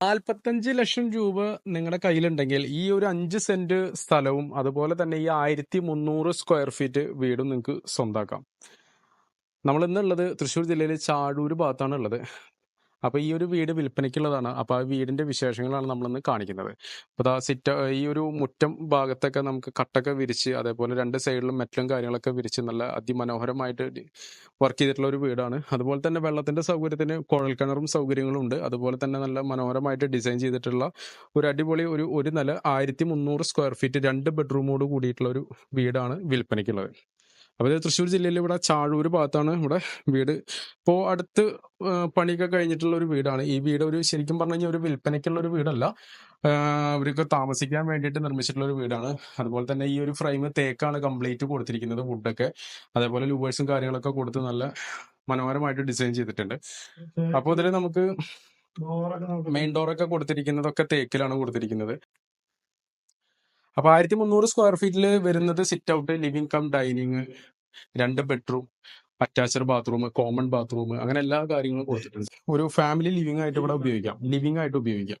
നാൽപ്പത്തഞ്ച് ലക്ഷം രൂപ നിങ്ങളുടെ കയ്യിലുണ്ടെങ്കിൽ ഈ ഒരു അഞ്ച് സെന്റ് സ്ഥലവും അതുപോലെ തന്നെ ഈ ആയിരത്തി മുന്നൂറ് സ്ക്വയർ ഫീറ്റ് വീടും നിങ്ങൾക്ക് സ്വന്താക്കാം. നമ്മൾ ഇന്നുള്ളത് തൃശ്ശൂർ ജില്ലയിലെ ചാഴൂർ ഭാഗത്താണ് ഉള്ളത് അപ്പോൾ ഈ ഒരു വീട് വിൽപ്പനയ്ക്കുള്ളതാണ്. അപ്പോൾ ആ വീടിന്റെ വിശേഷങ്ങളാണ് നമ്മളിന്ന് കാണിക്കുന്നത്. അപ്പോൾ ആ സിറ്റ ഈ ഒരു മുറ്റം ഭാഗത്തൊക്കെ നമുക്ക് കട്ടൊക്കെ വിരിച്ച് അതേപോലെ രണ്ട് സൈഡിലും മെറ്റലും കാര്യങ്ങളൊക്കെ വിരിച്ച് നല്ല അതിമനോഹരമായിട്ട് വർക്ക് ചെയ്തിട്ടുള്ള ഒരു വീടാണ്. അതുപോലെ തന്നെ വെള്ളത്തിന്റെ സൗകര്യത്തിന് കുഴൽക്കിണറും സൗകര്യങ്ങളും ഉണ്ട്. അതുപോലെ തന്നെ നല്ല മനോഹരമായിട്ട് ഡിസൈൻ ചെയ്തിട്ടുള്ള ഒരു അടിപൊളി ഒരു ഒരു നില ആയിരത്തി മുന്നൂറ് സ്ക്വയർ ഫീറ്റ് രണ്ട് ബെഡ്റൂമോട് കൂടിയിട്ടുള്ള ഒരു വീടാണ് വിൽപ്പനയ്ക്കുള്ളത്. അപ്പോൾ തൃശ്ശൂർ ജില്ലയിൽ ഇവിടെ ചാഴൂർ ഭാഗത്താണ് ഇവിടെ വീട്. ഇപ്പോൾ അടുത്ത് പണിയൊക്കെ കഴിഞ്ഞിട്ടുള്ള ഒരു വീടാണ്. ഈ വീട് ഒരു ശരിക്കും പറഞ്ഞു കഴിഞ്ഞാൽ ഒരു വിൽപ്പനയ്ക്കുള്ള ഒരു വീടല്ല. അവർക്ക് താമസിക്കാൻ വേണ്ടിയിട്ട് നിർമ്മിച്ചിട്ടുള്ള ഒരു വീടാണ്. അതുപോലെ തന്നെ ഈ ഒരു ഫ്രെയിം തേക്കാണ് കംപ്ലീറ്റ് കൊടുത്തിരിക്കുന്നത് വുഡൊക്കെ. അതേപോലെ ലൂവേഴ്സും കാര്യങ്ങളൊക്കെ കൊടുത്ത് നല്ല മനോഹരമായിട്ട് ഡിസൈൻ ചെയ്തിട്ടുണ്ട്. അപ്പോൾ ഇതിൽ നമുക്ക് മെയിൻ ഡോറൊക്കെ കൊടുത്തിരിക്കുന്നതൊക്കെ തേക്കിലാണ് കൊടുത്തിരിക്കുന്നത്. അപ്പൊ ആയിരത്തി മുന്നൂറ് സ്ക്വയർ ഫീറ്റിൽ വരുന്നത് sit out living cum dining രണ്ട് bedroom attached bathroom common bathroom അങ്ങനെ എല്ലാ കാര്യങ്ങളും കൊടുത്തിട്ടുണ്ട്. ഒരു ഫാമിലി ലിവിംഗ് ആയിട്ട് ഇവിടെ ഉപയോഗിക്കാം. ലിവിംഗ് ആയിട്ട് ഉപയോഗിക്കാം.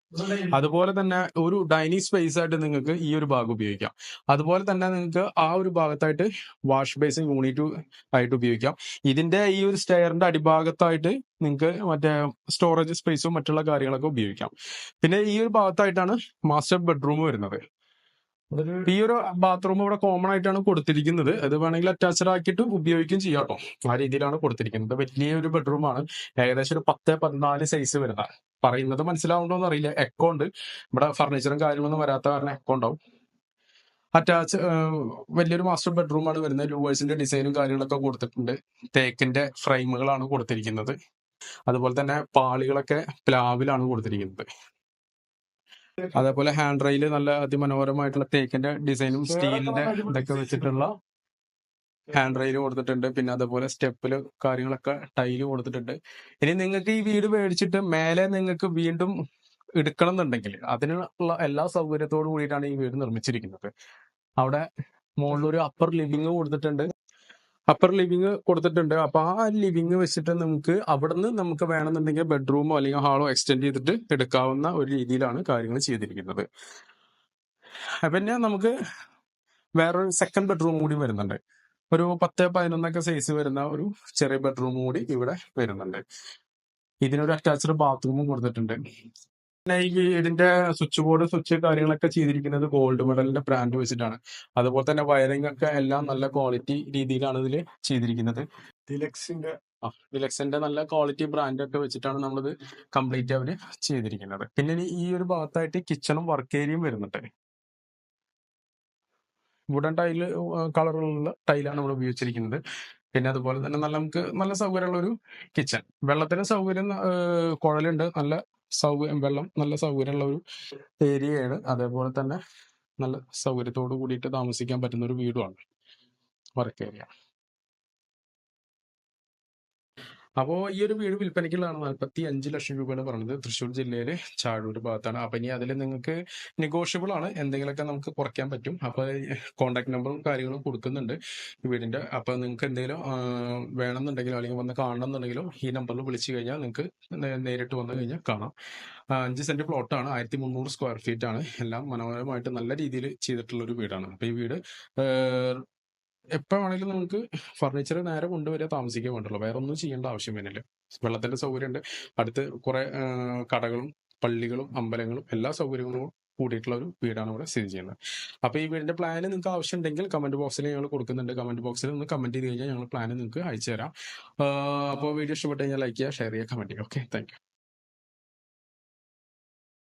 അതുപോലെ തന്നെ ഒരു ഡൈനിങ് സ്പേസ് ആയിട്ട് നിങ്ങൾക്ക് ഈ ഒരു ഭാഗം ഉപയോഗിക്കാം. അതുപോലെ തന്നെ നിങ്ങൾക്ക് ആ ഒരു ഭാഗത്തായിട്ട് വാഷ് ബേസിൻ യൂണിറ്റ് ആയിട്ട് ഉപയോഗിക്കാം. ഇതിന്റെ ഈ ഒരു സ്റ്റെയറിന്റെ അടിഭാഗത്തായിട്ട് നിങ്ങൾക്ക് മറ്റേ സ്റ്റോറേജ് സ്പേസും മറ്റുള്ള കാര്യങ്ങളൊക്കെ ഉപയോഗിക്കാം. പിന്നെ ഈ ഒരു ഭാഗത്തായിട്ടാണ് മാസ്റ്റർ ബെഡ്റൂം വരുന്നത്. ഈ ഒരു ബാത്റൂം ഇവിടെ കോമൺ ആയിട്ടാണ് കൊടുത്തിരിക്കുന്നത്. അത് വേണമെങ്കിൽ അറ്റാച്ച്ഡ് ആക്കിയിട്ട് ഉപയോഗിക്കുകയും ചെയ്യാം കേട്ടോ ആ രീതിയിലാണ് കൊടുത്തിരിക്കുന്നത്. വലിയ ഒരു ബെഡ്റൂം ആണ്. ഏകദേശം ഒരു പത്ത് പതിനാല് സൈസ് വരുന്ന പറയുന്നത് മനസ്സിലാവുണ്ടോന്ന് അറിയില്ല എക്കോ ഉണ്ട്. ഇവിടെ ഫർണിച്ചറും കാര്യങ്ങളൊന്നും വരാത്ത കാരണം എക്കോ ഉണ്ടാവും. അറ്റാച്ച് വലിയൊരു മാസ്റ്റർ ബെഡ്റൂം ആണ് വരുന്നത്. ലൂവേഴ്സിന്റെ ഡിസൈനും കാര്യങ്ങളൊക്കെ കൊടുത്തിട്ടുണ്ട്. തേക്കിന്റെ ഫ്രെയിമുകളാണ് കൊടുത്തിരിക്കുന്നത്. അതുപോലെ തന്നെ പാളികളൊക്കെ പ്ലാവിലാണ് കൊടുത്തിരിക്കുന്നത്. അതേപോലെ ഹാൻഡ് റെയിൽ നല്ല അതിമനോഹരമായിട്ടുള്ള തേക്കിന്റെ ഡിസൈനും സ്റ്റീലിന്റെ ഇതൊക്കെ വെച്ചിട്ടുള്ള ഹാൻഡ് റെയിൽ കൊടുത്തിട്ടുണ്ട്. പിന്നെ അതേപോലെ സ്റ്റെപ്പിൽ കാര്യങ്ങളൊക്കെ ടൈൽ കൊടുത്തിട്ടുണ്ട്. ഇനി നിങ്ങൾക്ക് ഈ വീട് മേടിച്ചിട്ട് മേലെ നിങ്ങൾക്ക് വീണ്ടും എടുക്കണം എന്നുണ്ടെങ്കിൽ അതിനുള്ള എല്ലാ സൗകര്യത്തോടു കൂടിയിട്ടാണ് ഈ വീട് നിർമ്മിച്ചിരിക്കുന്നത്. അവിടെ മുകളിൽ ഒരു അപ്പർ ലിവിങ് കൊടുത്തിട്ടുണ്ട്. അപ്പർ ലിവിങ് കൊടുത്തിട്ടുണ്ട്. അപ്പൊ ആ ലിവിങ് വെച്ചിട്ട് നമുക്ക് അവിടുന്ന് നമുക്ക് വേണമെന്നുണ്ടെങ്കിൽ ബെഡ്റൂമോ അല്ലെങ്കിൽ ഹാളോ എക്സ്റ്റെൻഡ് ചെയ്തിട്ട് എടുക്കാവുന്ന ഒരു രീതിയിലാണ് കാര്യങ്ങൾ ചെയ്തിരിക്കുന്നത്. പിന്നെ നമുക്ക് വേറൊരു സെക്കൻഡ് ബെഡ്റൂം കൂടി വരുന്നുണ്ട്. ഒരു പത്ത് പതിനൊന്നൊക്കെ സൈസ് വരുന്ന ഒരു ചെറിയ ബെഡ്റൂം കൂടി ഇവിടെ വരുന്നുണ്ട്. ഇതിനൊരു അറ്റാച്ച്ഡ് ബാത്റൂമും കൊടുത്തിട്ടുണ്ട്. പിന്നെ ഈ വീടിന്റെ സ്വിച്ച് ബോർഡ് സ്വിച്ച് കാര്യങ്ങളൊക്കെ ചെയ്തിരിക്കുന്നത് ഗോൾഡ് മെഡലിന്റെ ബ്രാൻഡ് വെച്ചിട്ടാണ്. അതുപോലെ തന്നെ വയറിംഗ് ഒക്കെ എല്ലാം നല്ല ക്വാളിറ്റി രീതിയിലാണ് ഇതിൽ ചെയ്തിരിക്കുന്നത്. ഡിലക്സിന്റെ ആ ഡിലക്സിന്റെ നല്ല ക്വാളിറ്റി ബ്രാൻഡ് ഒക്കെ വെച്ചിട്ടാണ് നമ്മളിത് കംപ്ലീറ്റ് അവർ ചെയ്തിരിക്കുന്നത്. പിന്നെ ഇനി ഈ ഒരു ഭാഗത്തായിട്ട് കിച്ചണും വർക്ക് ഏരിയയും വരുന്നുണ്ട്. വുഡൻ ടൈൽ കളറുള്ള ടൈലാണ് നമ്മൾ ഉപയോഗിച്ചിരിക്കുന്നത്. പിന്നെ അതുപോലെ തന്നെ നല്ല നമുക്ക് നല്ല സൗകര്യമുള്ള ഒരു കിച്ചൺ വെള്ളത്തിന് സൗകര്യം കുഴലുണ്ട്. നല്ല സൗകര്യം വെള്ളം നല്ല സൗകര്യമുള്ള ഒരു ഏരിയയാണ്. അതേപോലെ തന്നെ നല്ല സൗകര്യത്തോട് കൂടിയിട്ട് താമസിക്കാൻ പറ്റുന്ന ഒരു വീടുമാണ് വർക്ക് ഏരിയ അപ്പോൾ ഈ ഒരു വീട് വിൽപ്പനയ്ക്കുള്ളതാണ് നാൽപ്പത്തി അഞ്ച് ലക്ഷം രൂപയാണ് പറഞ്ഞത്. തൃശ്ശൂർ ജില്ലയിലെ ചാഴൂർ ഭാഗത്താണ്. അപ്പൊ ഇനി അതിൽ നിങ്ങൾക്ക് നെഗോഷ്യബിൾ ആണ്. എന്തെങ്കിലുമൊക്കെ നമുക്ക് കുറയ്ക്കാൻ പറ്റും. അപ്പൊ കോൺടാക്ട് നമ്പറും കാര്യങ്ങളും കൊടുക്കുന്നുണ്ട് വീടിന്റെ. അപ്പൊ നിങ്ങൾക്ക് എന്തെങ്കിലും വേണമെന്നുണ്ടെങ്കിലോ അല്ലെങ്കിൽ വന്ന് കാണണമെന്നുണ്ടെങ്കിലോ ഈ നമ്പറിൽ വിളിച്ചു കഴിഞ്ഞാൽ നിങ്ങൾക്ക് നേരിട്ട് വന്നു കഴിഞ്ഞാൽ കാണാം. അഞ്ച് സെന്റ് പ്ലോട്ടാണ് ആയിരത്തി മുന്നൂറ് സ്ക്വയർ ഫീറ്റ് ആണ്. എല്ലാം മനോഹരമായിട്ട് നല്ല രീതിയിൽ ചെയ്തിട്ടുള്ള ഒരു വീടാണ്. അപ്പൊ ഈ വീട് എപ്പോ വേണമെങ്കിലും നമുക്ക് ഫർണിച്ചർ നേരെ കൊണ്ടുവരെ താമസിക്കാൻ വേണ്ടുള്ളൂ വേറെ ഒന്നും ചെയ്യേണ്ട ആവശ്യം വരുന്നില്ല വെള്ളത്തിന്റെ സൗകര്യം ഉണ്ട് അടുത്ത് കുറെ കടകളും പള്ളികളും അമ്പലങ്ങളും എല്ലാ സൗകര്യങ്ങളും കൂടിയിട്ടുള്ള ഒരു വീടാണ് ഇവിടെ സ്ഥിതി ചെയ്യുന്നത്. അപ്പൊ ഈ വീടിന്റെ പ്ലാൻ നിങ്ങൾക്ക് ആവശ്യമുണ്ടെങ്കിൽ കമന്റ് ബോക്സിൽ ഞങ്ങൾ കൊടുക്കുന്നുണ്ട്. കമന്റ് ബോക്സിൽ ഒന്ന് കമന്റ് ചെയ്ത് കഴിഞ്ഞാൽ ഞങ്ങൾ പ്ലാൻ നിങ്ങൾക്ക് അയച്ചു തരാം അപ്പോൾ വീഡിയോ ഇഷ്ടപ്പെട്ട് കഴിഞ്ഞാൽ ലൈക്ക് ചെയ്യുക ഷെയർ ചെയ്യുക കമന്റ് ചെയ്യുക. Okay thank